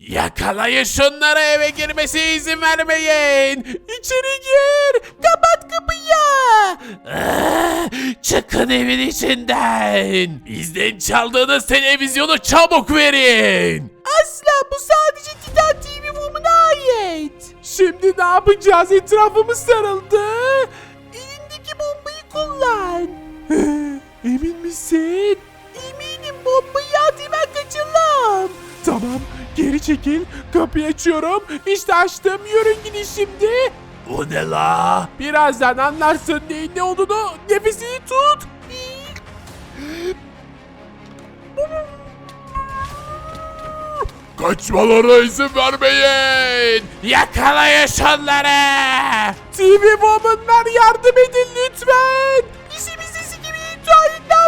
Yakalayın şunları eve girmesine izin vermeyin. İçeri gir. Kapat kapıyı. Ah, Çıkın evin içinden. Bizden çaldığınız televizyonu çabuk verin. Asla bu sadece Titan TV Woman'a ait. Şimdi ne yapacağız? Etrafımız sarıldı. Elindeki bombayı kullan. Emin misin? Eminim bombayı at hemen kaçalım. Tamam geri çekil. Kapıyı açıyorum. İşte açtım. Yürün gidin şimdi. O ne la? Birazdan anlarsın neyin ne olduğunu. Nefesini tut. Kaçmalara izin vermeyin. Yakalayın şunları. TV Woman'lar yardım edin lütfen.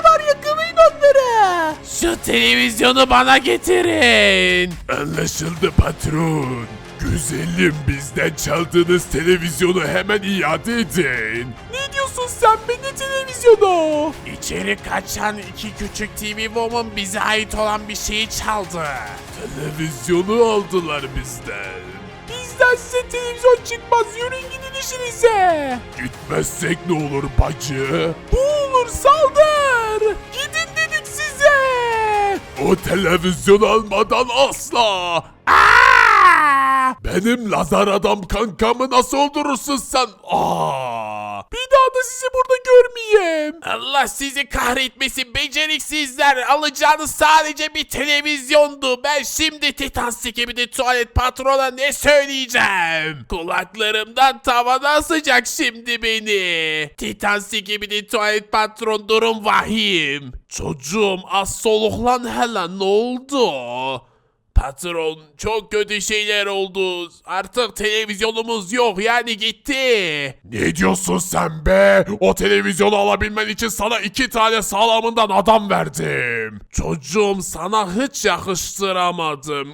Var yakalayın onları. Şu televizyonu bana getirin. Anlaşıldı patron. Güzelim bizden çaldığınız televizyonu hemen iade edin. Ne diyorsun sen be ne televizyonu? İçeri kaçan iki küçük TV Woman bize ait olan bir şeyi çaldı. Televizyonu aldılar bizden. Bizden size televizyon çıkmaz yürüyün gidin işinize. Gitmezsek ne olur bacı? Bu olur saldır. Gidin dedik size. O televizyonu almadan asla. Benim lazer adam kankamı nasıl öldürürsün sen? Aa! Bir daha da sizi burada görmeyeyim. Allah sizi kahretmesin beceriksizler. Alacağınız sadece bir televizyondu. Ben şimdi Titan Skibidi tuvalet patrona ne söyleyeceğim? Kulaklarımdan tavana sıcak şimdi beni. Titan Skibidi tuvalet patron durum vahim. Çocuğum az soluklan hele ne oldu? Patron çok kötü şeyler oldu. Artık televizyonumuz yok yani gitti. Ne diyorsun sen be? O televizyonu alabilmen için sana iki tane sağlamından adam verdim. Çocuğum sana hiç yakıştıramadım.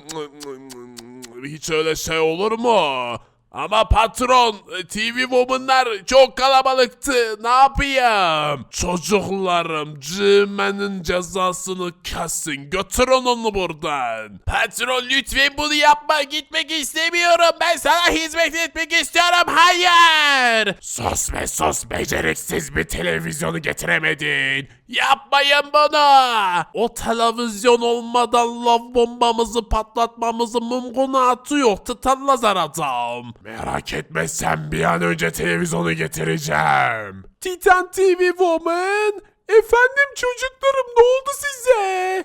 Hiç öyle şey olur mu? Ama patron, TV Woman'lar çok kalabalıktı. Ne yapayım? Çocuklarım, cımenin cezasını kesin. Götürün onu buradan. Patron lütfen bunu yapma. Gitmek istemiyorum. Ben sana hizmet etmek istiyorum. Hayır. Sus be sus. Beceriksiz bir televizyonu getiremedin. Yapmayın bunu. O televizyon olmadan lav bombamızı patlatmamızın mumkunatı yok. Titan lazer adam. Merak etme sen bir an önce televizyonu getireceğim. Titan TV Woman. Efendim çocuklarım ne oldu size?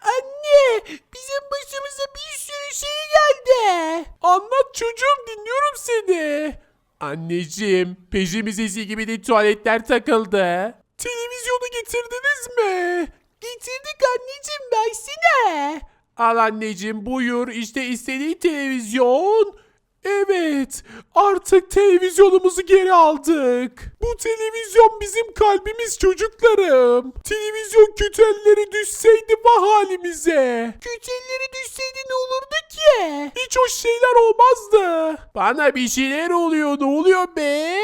Anne bizim başımıza bir sürü şey geldi. Anlat çocuğum dinliyorum seni. Anneciğim peşimize gibi de tuvaletler takıldı. Televizyonu getirdiniz mi? Getirdik anneciğim versene. Al anneciğim buyur işte istediğin televizyon. Evet artık televizyonumuzu geri aldık. Bu televizyon bizim kalbimiz çocuklarım. Televizyon kötü ellere düşseydi vah halimize. Kötü elleri düşseydi ne olurdu ki? Hiç hoş şeyler olmazdı. Bana bir şeyler oluyor ne oluyor be?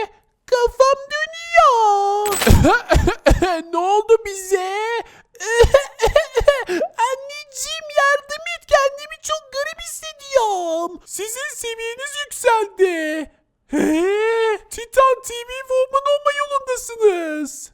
Kafam dönüyor. ne oldu bize? Anneciğim yardım et kendimi çok garip hissediyorum. Sizin seviyeniz yükseldi. He, Titan TV Woman olma yolundasınız.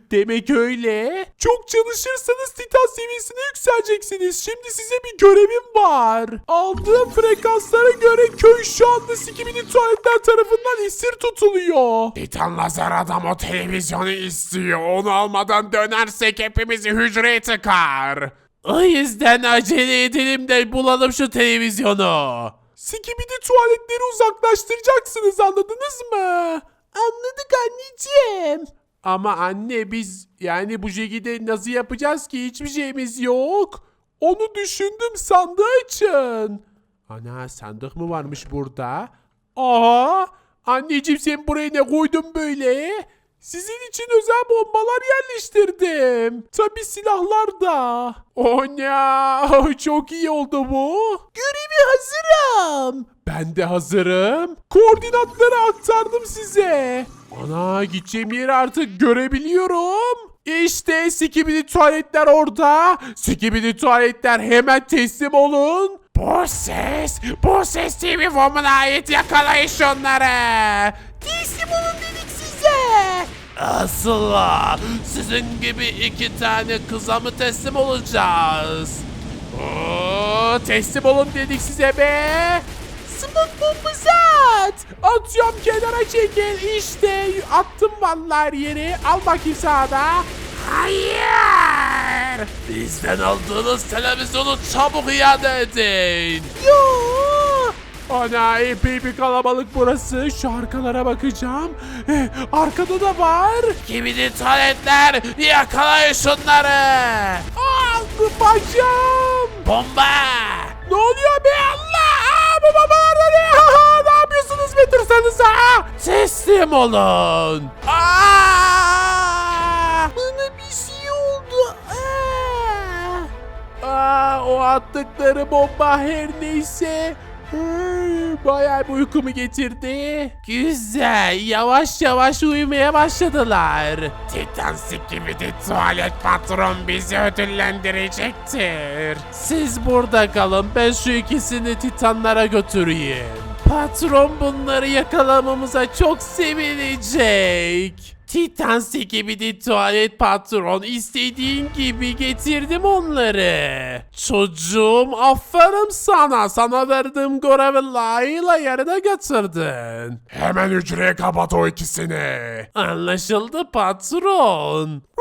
Demek öyle. Çok çalışırsanız Titan seviyesine yükseleceksiniz. Şimdi size bir görevim var. Aldığım frekanslara göre köy şu anda sikimini tuvaletler tarafından esir tutuluyor. Titan lazer adam o televizyonu istiyor. Onu almadan dönersek hepimizi hücreye tıkar. O yüzden acele edelim de bulalım şu televizyonu. Sikibidi tuvaletleri uzaklaştıracaksınız anladınız mı? Anladık anneciğim. Ama anne biz yani bu şekilde nasıl yapacağız ki hiçbir şeyimiz yok. Onu düşündüm sandığı açın. Ana sandık mı varmış burada? Aha anneciğim sen buraya ne koydun böyle? Sizin için özel bombalar yerleştirdim. Tabi silahlar da. O ne? Çok iyi oldu bu. Görevi hazırım. Ben de hazırım. Koordinatları aktardım size. Ana gideceğim yeri artık görebiliyorum. İşte sikibidi tuvaletler orada. Sikibidi tuvaletler hemen teslim olun. Bu ses, bu ses TV Woman'a ait yakalayın şunları. Teslim olun dedik. Asla sizin gibi iki tane kıza mı teslim olacağız? Oo, teslim olun dedik size be. Smoke bombası at. Atıyorum kenara çekil. İşte attım vallahi yeri. Al bakayım sağda. Hayır. Bizden aldığınız televizyonu çabuk iade edin. Yo. Ana epey bir kalabalık burası. Şu arkalara bakacağım. Eh, arkada da var. Kimini tuvaletler. Yakalayın şunları. Bu bacağım. Bomba. Ne oluyor be Allah? Aa, bu babalarda ne? Ne yapıyorsunuz be dursanıza? Teslim olun. Aa! Bana bir şey oldu. Aa. Aa, o attıkları bomba her neyse. Bayağı bir uykumu getirdi. Güzel. Yavaş yavaş uyumaya başladılar. Titan gibi de tuvalet patron bizi ödüllendirecektir. Siz burada kalın. Ben şu ikisini Titanlara götüreyim. Patron bunları yakalamamıza çok sevinecek. Titan gibi tuvalet patron istediğin gibi getirdim onları. Çocuğum aferin sana. Sana verdiğim görevi layığıyla yerine getirdin. Hemen hücreye kapat o ikisini. Anlaşıldı patron.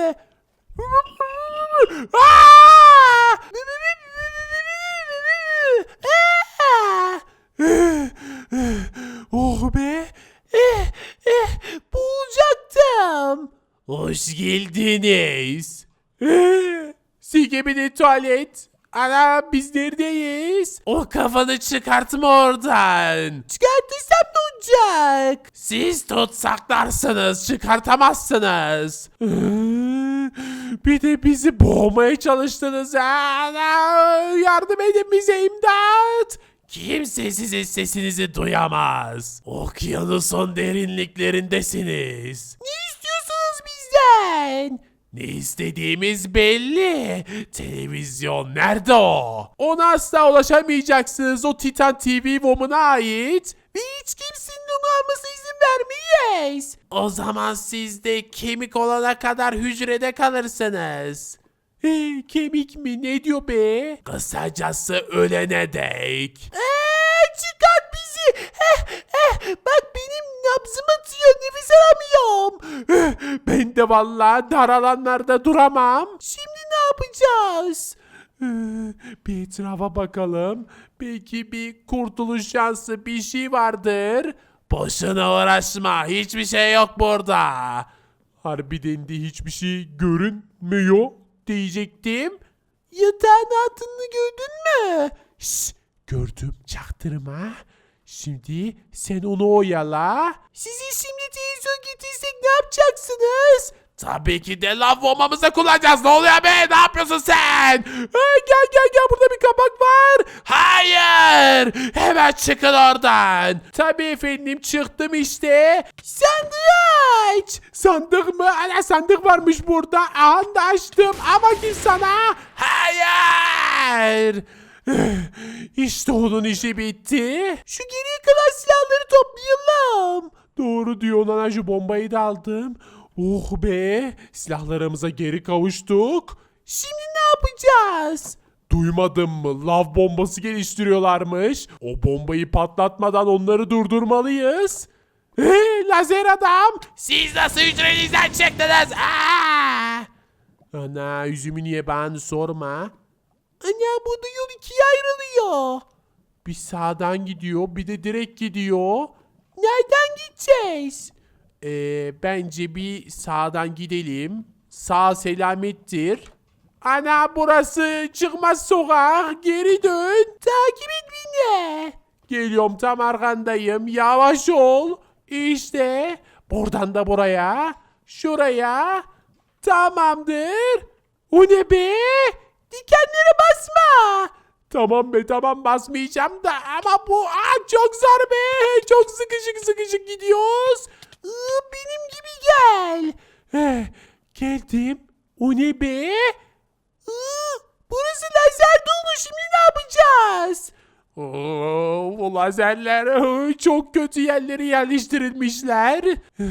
oh be. Eh, eh, boğulacaktım. Hoş geldiniz. Eh, Sikebidi tuvalet. Ana biz neredeyiz? O kafanı çıkartma oradan. Çıkartırsam ne olacak? Siz tutsaklarsınız, çıkartamazsınız. Bir de bizi boğmaya çalıştınız. Yardım edin bize imdat. Kimse sizin sesinizi duyamaz. Okyanusun derinliklerindesiniz. Ne istiyorsunuz bizden? Ne istediğimiz belli. Televizyon nerede o? Ona asla ulaşamayacaksınız. O Titan TV Woman'a ait. Ve hiç kimsenin onu almasına vermeyiz. O zaman siz de kemik olana kadar hücrede kalırsınız. Hey, kemik mi? Ne diyor be? Kısacası ölene dek. Eee çıkart bizi. Eh, eh, bak benim nabzım atıyor nefes alamıyorum. Ben de vallahi dar alanlarda duramam. Şimdi ne yapacağız? Bir etrafa bakalım. Belki bir kurtuluş şansı bir şey vardır. Boşuna uğraşma. Hiçbir şey yok burada. Harbiden de hiçbir şey görünmüyor diyecektim. Yatağın altını gördün mü? Şşş, gördüm çaktırma. Şimdi sen onu oyala. Sizi şimdi televizyon getirsek ne yapacaksınız? Tabii ki de lav bombamızı kullanacağız. Ne oluyor be? Ne yapıyorsun sen? Hey, gel gel gel burada bir kapak var. Hayır. Hemen çıkın oradan. Tabii efendim çıktım işte. Sandığı aç. Sandık mı? Ana sandık varmış burada. Anda. Ama ki sana. Hayır. İşte onun işi bitti. Şu geriye kalan silahları toplayalım. Doğru diyor lan şu bombayı da aldım. Oh be silahlarımıza geri kavuştuk. Şimdi ne yapacağız? Duymadın mı? Lav bombası geliştiriyorlarmış. O bombayı patlatmadan onları durdurmalıyız. Hey, lazer adam. Siz nasıl hücrenizden çıktınız? Ana yüzümü niye bana sorma. Ana burada yol ikiye ayrılıyor. Bir sağdan gidiyor bir de direkt gidiyor. Nereden gideceğiz? Ee, bence bir sağdan gidelim. Sağ selamettir. Ana burası çıkmaz sokak. Geri dön. Takip et beni. Geliyorum tam arkandayım. Yavaş ol. İşte buradan da buraya. Şuraya. Tamamdır. O ne be? Dikenlere basma. Tamam be tamam basmayacağım da ama bu aa, çok zor be. Çok sıkışık sıkışık gidiyoruz. Iı, benim gibi gel. Eh, geldim. O ne be? Iı, burası lazer dolu şimdi ne yapacağız? Oo, bu lazerler çok kötü yerlere yerleştirilmişler. Eh,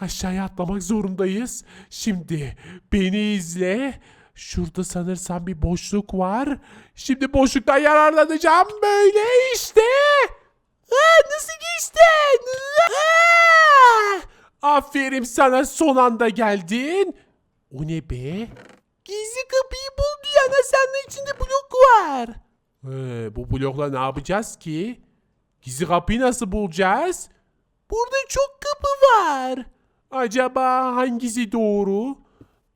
Aşağıya atlamak zorundayız. Şimdi beni izle. Şurada sanırsam bir boşluk var. Şimdi boşluktan yararlanacağım. Böyle işte. Aa, nasıl geçtin? Aa! Aferin sana son anda geldin. O ne be? Gizli kapıyı buldu ya. Senin içinde blok var. Ee, bu blokla ne yapacağız ki? Gizli kapıyı nasıl bulacağız? Burada çok kapı var. Acaba hangisi doğru?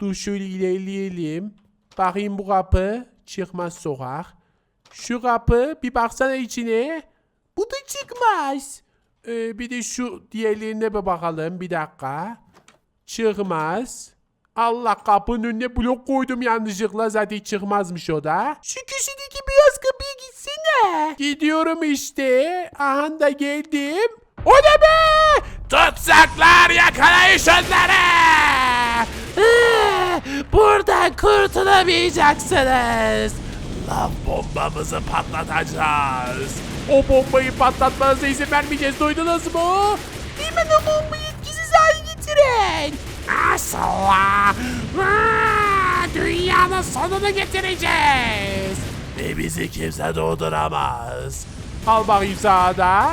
Dur şöyle ilerleyelim. Bakayım bu kapı. Çıkmaz sokak. Şu kapı bir baksana içine. Bu da çıkmaz. Ee, bir de şu diğerlerine bir bakalım. Bir dakika. Çıkmaz. Allah kapının önüne blok koydum yanlışlıkla zaten çıkmazmış o da. Şu köşedeki beyaz kapıya gitsene. Gidiyorum işte. Aha da geldim. O ne be? Tutsaklar yakalayın şunları. Buradan kurtulamayacaksınız. Lav bombamızı patlatacağız. O bombayı patlatmanıza izin vermeyeceğiz duydunuz mu? Hemen o bombayı etkisiz hale getirin. Asla. Aa, Dünyanın sonunu getireceğiz. Ve bizi kimse durduramaz. Al bakayım sağda.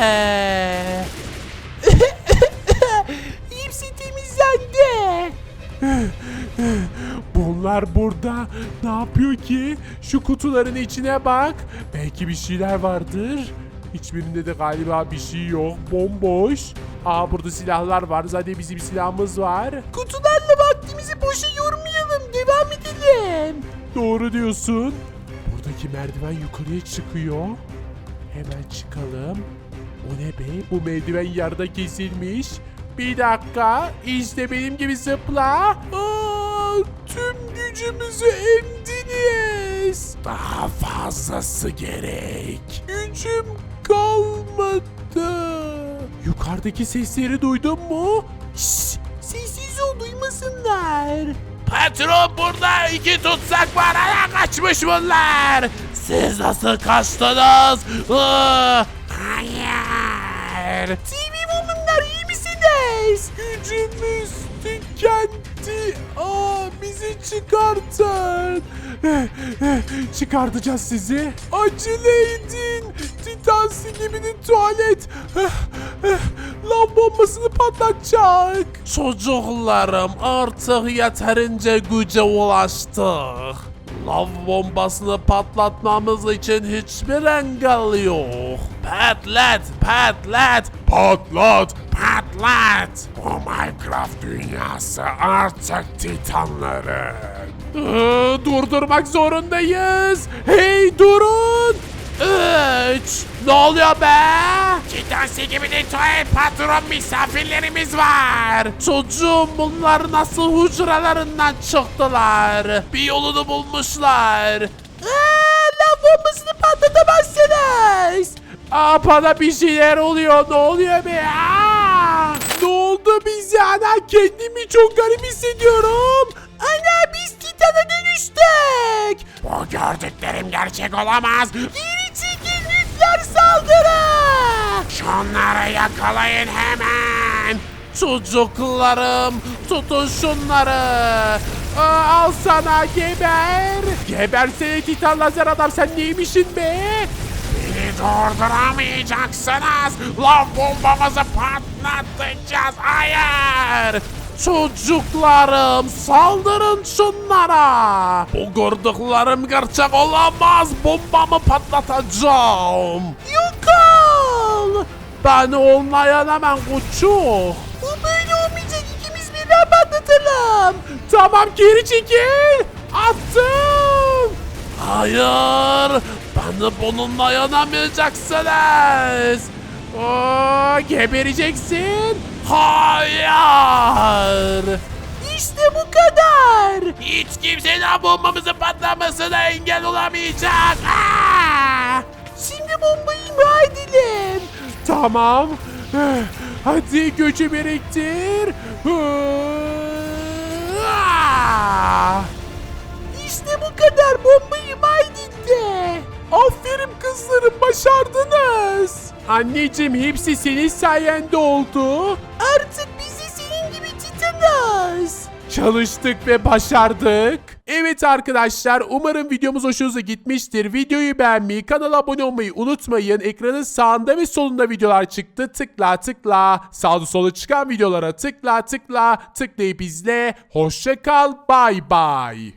Ee. Hepsi temizlendi. Bunlar burada ne yapıyor ki? Şu kutuların içine bak. Belki bir şeyler vardır. Hiçbirinde de galiba bir şey yok. Bomboş. Aa burada silahlar var. Zaten bizim silahımız var. Kutularla vaktimizi boşa yormayalım. Devam edelim. Doğru diyorsun. Buradaki merdiven yukarıya çıkıyor. Hemen çıkalım. O ne be? Bu merdiven yarıda kesilmiş. Bir dakika. İşte benim gibi zıpla. Aa, tüm gücümüzü emdiniz. Daha fazlası gerek. Gücüm kalmadı. Yukarıdaki sesleri duydun mu? Şşş, sessiz ol duymasınlar. Patron burada iki tutsak var. Aya kaçmış bunlar. Siz nasıl kaçtınız? Hayır. TV misiniz? Gücümüz tükendi. Aa, bizi çıkartın. Çıkartacağız sizi. Acele edin. Titan sineminin tuvalet. Lan bombasını patlatacak. Çocuklarım artık yeterince güce ulaştık. Lav bombasını patlatmamız için hiçbir engel yok. Patlat, patlat, patlat, patlat. Bu Minecraft dünyası artık titanların. Ee, durdurmak zorundayız. Hey durun. Üç. Ne oluyor be? Titan gibi tuvalet patron misafirlerimiz var. Çocuğum bunlar nasıl hücrelerinden çıktılar? Bir yolunu bulmuşlar. Lan bombasını patlatamazsınız. Aa, bana bir şeyler oluyor. Ne oluyor be? Aa! Ne oldu bize ana? Kendimi çok garip hissediyorum. Ana biz Titan'a dönüştük. Bu gördüklerim gerçek olamaz. Geri çekil nükleer saldırı. Şunları yakalayın hemen. Çocuklarım tutun şunları. Al sana geber. Gebersene Titan lazer adam sen neymişsin be? Beni durduramayacaksınız. Lav bombamızı patlatacağız. Hayır. Çocuklarım saldırın şunlara. Bu gördüklerim gerçek olamaz. Bombamı patlatacağım. Yok ol. Ben olmayan kuçuk. Bu böyle olmayacak. İkimiz birden patlatalım. Tamam geri çekil. Attım. Hayır. Bana bununla yanamayacaksınız. Oo, gebereceksin. Hayır. İşte bu kadar. Hiç kimsenin bombamızın patlamasına engel olamayacak. Aa! Şimdi bombayı imha edelim. Tamam. Hadi gücü biriktir. Aa! İşte bu kadar bombayı imha edildi. Aferin kızlarım başardınız. Anneciğim hepsi senin sayende oldu. Artık bizi senin gibi titanız. Çalıştık ve başardık. Evet arkadaşlar umarım videomuz hoşunuza gitmiştir. Videoyu beğenmeyi, kanala abone olmayı unutmayın. Ekranın sağında ve solunda videolar çıktı. Tıkla tıkla. Sağda sola çıkan videolara tıkla tıkla. Tıklayıp izle. Hoşça kal. Bay bay.